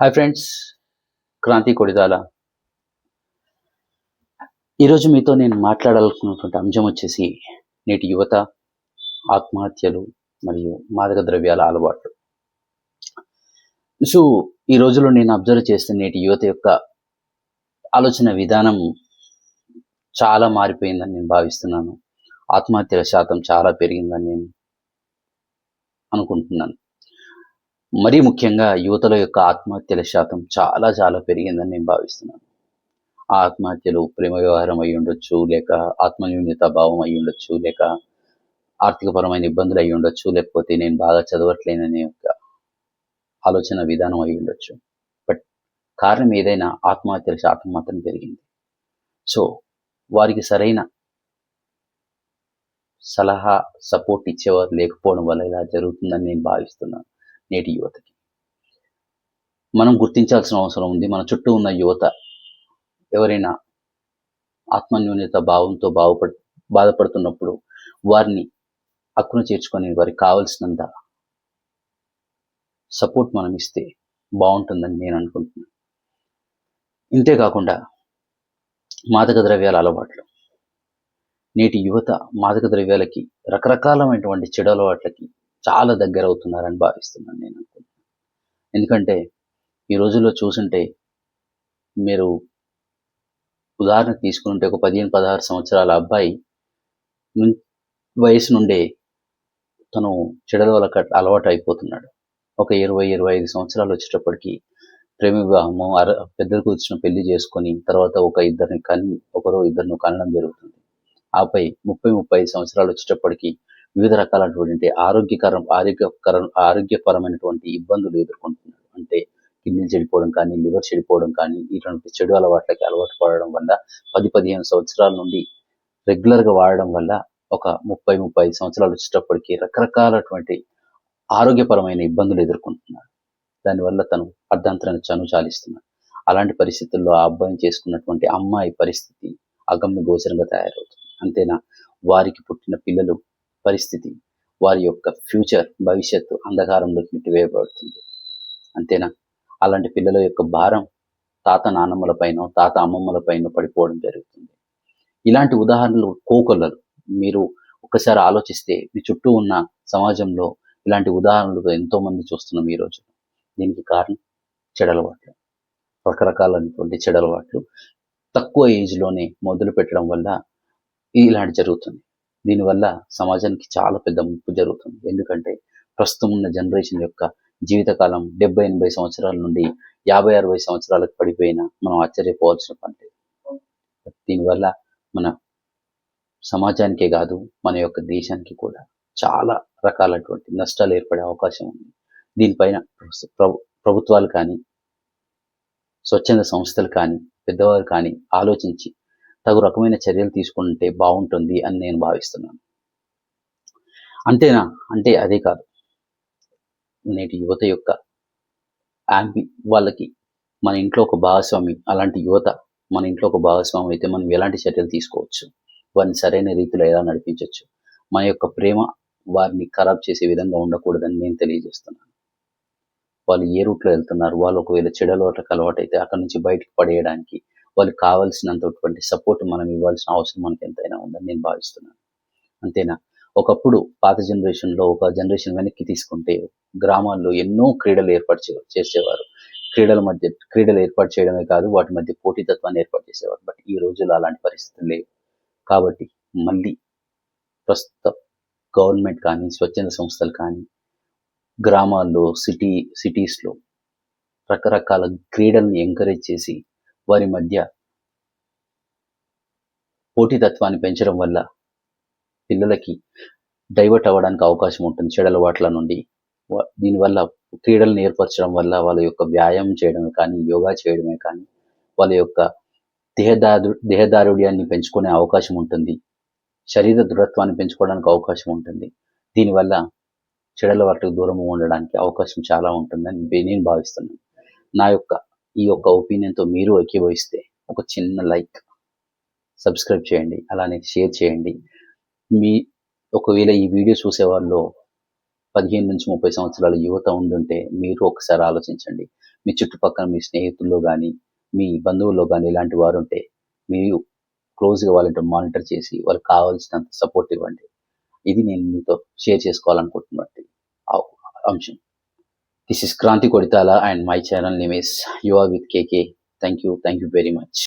Hi friends Kranti కొడిదాల. ఈరోజు మీతో నేను మాట్లాడాలనుకున్నటువంటి అంశం వచ్చేసి నేటి యువత ఆత్మహత్యలు మరియు మాదక ద్రవ్యాల అలవాట్లు. సో ఈ రోజుల్లో నేను అబ్జర్వ్ చేస్తున్న నేటి యువత యొక్క ఆలోచన విధానం చాలా మారిపోయిందని నేను భావిస్తున్నాను. ఆత్మహత్యల శాతం చాలా పెరిగిందని నేను అనుకుంటున్నాను. మరీ ముఖ్యంగా యువతల యొక్క ఆత్మహత్యల శాతం చాలా చాలా పెరిగిందని నేను భావిస్తున్నాను. ఆ ఆత్మహత్యలు ప్రేమ వ్యవహారం అయి ఉండొచ్చు లేక ఆత్మన్యూన్యత భావం అయి ఉండొచ్చు లేక ఆర్థికపరమైన ఇబ్బందులు అయి ఉండొచ్చు లేకపోతే నేను బాగా చదవట్లేననే ఒక ఆలోచన విధానం అయి ఉండొచ్చు. బట్ కారణం ఏదైనా ఆత్మహత్యల శాతం మాత్రం పెరిగింది. సో వారికి సరైన సలహా సపోర్ట్ ఇచ్చేవారు లేకపోవడం వల్ల ఇలా జరుగుతుందని నేను భావిస్తున్నాను. నేటి యువతకి. మనం గుర్తించాల్సిన అవసరం ఉంది. మన చుట్టూ ఉన్న యువత ఎవరైనా ఆత్మన్యూన్యత భావంతో బాగుపడు బాధపడుతున్నప్పుడు వారిని హక్కును చేర్చుకొని వారికి కావలసినంత సపోర్ట్ మనం ఇస్తే బాగుంటుందని నేను అనుకుంటున్నాను ఇంతేకాకుండా మాదక ద్రవ్యాల అలవాట్లు. నేటి యువత మాదక ద్రవ్యాలకి రకరకాలమైనటువంటి చెడు అలవాట్లకి చాలా దగ్గర అవుతున్నారని భావిస్తున్నాను నేను అనుకుంటున్నాను. ఎందుకంటే ఈ రోజుల్లో చూసుంటే మీరు ఉదాహరణ తీసుకుంటే ఒక పదిహేను పదహారు సంవత్సరాల అబ్బాయి వయసు నుండే తను చెడల వల్ల అలవాటు అయిపోతున్నాడు ఒక ఇరవై ఇరవై ఐదు సంవత్సరాలు వచ్చేటప్పటికి ప్రేమ వివాహము అర పెద్దలు కూర్చున్న పెళ్ళి చేసుకొని తర్వాత ఒక ఇద్దరిని కని ఒకరో ఇద్దరిని కనడం జరుగుతుంది. ఆపై ముప్పై ముప్పై ఐదు సంవత్సరాలు వచ్చేటప్పటికి వివిధ రకాలైనటువంటి ఆరోగ్యకరం ఆరోగ్యకర ఆరోగ్యపరమైనటువంటి ఇబ్బందులు ఎదుర్కొంటున్నారు. అంటే కిడ్నీలు చెడిపోవడం కానీ లివర్ చెడిపోవడం కానీ ఇటువంటి చెడు అలవాట్లకి అలవాటు పడడం వల్ల పది పదిహేను సంవత్సరాల నుండి రెగ్యులర్గా వాడడం వల్ల ఒక ముప్పై ముప్పై ఐదు సంవత్సరాలు వచ్చేటప్పటికి రకరకాలటువంటి ఆరోగ్యపరమైన ఇబ్బందులు ఎదుర్కొంటున్నాడు దానివల్ల తను అర్ధాంతరాన్ని చను చాలిస్తున్నాడు. అలాంటి పరిస్థితుల్లో ఆ అబ్బాయిని చేసుకున్నటువంటి అమ్మాయి పరిస్థితి అగమ్య గోచరంగా తయారవుతుంది. అంతేనా? వారికి పుట్టిన పిల్లలు పరిస్థితి. వారి యొక్క ఫ్యూచర్ భవిష్యత్తు అంధకారంలోకి నెట్టివేయబడుతుంది. అంతేనా? అలాంటి పిల్లల యొక్క భారం తాత నాన్నమ్మల పైన తాత అమ్మమ్మల పైన పడిపోవడం జరుగుతుంది. ఇలాంటి ఉదాహరణలు కోకొల్లలు. మీరు ఒక్కసారి ఆలోచిస్తే మీ చుట్టూ ఉన్న సమాజంలో ఇలాంటి ఉదాహరణలు ఎంతోమంది చూస్తున్నాం ఈ రోజు. దీనికి కారణం చెడలవాట్లు రకరకాలైనటువంటి చెడలవాట్లు తక్కువ ఏజ్లోనే మొదలు పెట్టడం వల్ల ఇలాంటి జరుగుతుంది. దీనివల్ల సమాజానికి చాలా పెద్ద ముప్పు జరుగుతుంది. ఎందుకంటే ప్రస్తుతం ఉన్న జనరేషన్ యొక్క జీవితకాలం డెబ్బై ఎనభై సంవత్సరాల నుండి యాభై అరవై సంవత్సరాలకు పడిపోయినా మనం ఆశ్చర్యపోవాల్సిన పంటే దీనివల్ల మన సమాజానికే కాదు మన యొక్క దేశానికి కూడా చాలా రకాలటువంటి నష్టాలు ఏర్పడే అవకాశం ఉంది. దీనిపైన ప్రభు- ప్రభుత్వాలు కానీ స్వచ్ఛంద సంస్థలు కానీ పెద్దవారు కానీ ఆలోచించి తగు రకమైన చర్యలు తీసుకుంటే బాగుంటుంది అని నేను భావిస్తున్నాను. అంతేనా? అంటే అదే కాదు. నేటి యువత యొక్క యాంబి వాళ్ళకి మన ఇంట్లో ఒక భాగస్వామి అలాంటి యువత మన ఇంట్లో ఒక భాగస్వామి అయితే మనం ఎలాంటి చర్యలు తీసుకోవచ్చు? వారిని సరైన రీతిలో ఎలా నడిపించవచ్చు మన యొక్క ప్రేమ వారిని ఖరాబ్ చేసే విధంగా ఉండకూడదని నేను తెలియజేస్తున్నాను. వాళ్ళు ఏ రూట్లో వెళ్తున్నారు? వాళ్ళు ఒకవేళ చెడలోటకు అలవాటు అయితే అక్కడ నుంచి బయటకు పడేయడానికి వాళ్ళకి కావాల్సినంతటువంటి సపోర్ట్ మనం ఇవ్వాల్సిన అవసరం మనకి ఎంతైనా ఉందని నేను భావిస్తున్నాను. అంతేనా? ఒకప్పుడు పాత జనరేషన్లో ఒక జనరేషన్ వెనక్కి తీసుకుంటే గ్రామాల్లో ఎన్నో క్రీడలు ఏర్పాటు చే- చేసేవారు. క్రీడల మధ్య క్రీడలు ఏర్పాటు చేయడమే కాదు వాటి మధ్య పోటీతత్వాన్ని ఏర్పాటు చేసేవారు. బట్ ఈ రోజుల్లో అలాంటి పరిస్థితులు లేవు. కాబట్టి మళ్ళీ ప్రస్తుత గవర్నమెంట్ కానీ స్వచ్ఛంద సంస్థలు కానీ గ్రామాల్లో సిటీ సిటీస్లో రకరకాల క్రీడల్ని ఎంకరేజ్ చేసి వారి మధ్య పోటీతత్వాన్ని పెంచడం వల్ల పిల్లలకి డైవర్ట్ అవ్వడానికి అవకాశం ఉంటుంది చెడలవాట్ల నుండి. దీనివల్ల క్రీడలు ఏర్పరచడం వల్ల వాళ్ళ యొక్క వ్యాయామం చేయడమే కానీ యోగా చేయడమే కానీ వాళ్ళ యొక్క దేహదారు దేహదారుడ్యాన్ని పెంచుకునే అవకాశం ఉంటుంది. శరీర దృఢత్వాన్ని పెంచుకోవడానికి అవకాశం ఉంటుంది. దీనివల్ల చెడల వాటికి దూరం ఉండడానికి అవకాశం చాలా ఉంటుందని నేను భావిస్తున్నాను. నా యొక్క ఈ యొక్క ఒపీనియన్తో మీరు ఏకీభవిస్తే ఒక చిన్న లైక్ సబ్స్క్రైబ్ చేయండి అలానే షేర్ చేయండి. మీ ఒకవేళ ఈ వీడియో చూసే వాళ్ళు పదిహేను నుంచి ముప్పై సంవత్సరాల యువత ఉండుంటే మీరు ఒకసారి ఆలోచించండి. మీ చుట్టుపక్కల మీ స్నేహితుల్లో కానీ మీ బంధువుల్లో కానీ ఇలాంటి వారు ఉంటే మీరు క్లోజ్గా వాళ్ళతో మానిటర్ చేసి వాళ్ళకి కావాల్సినంత సపోర్ట్ ఇవ్వండి. ఇది నేను మీతో షేర్ చేసుకోవాలనుకుంటున్నట్టు అంశం. This is Kranti Koditala and my channel name is You Are With KK. Thank you. Thank you very much.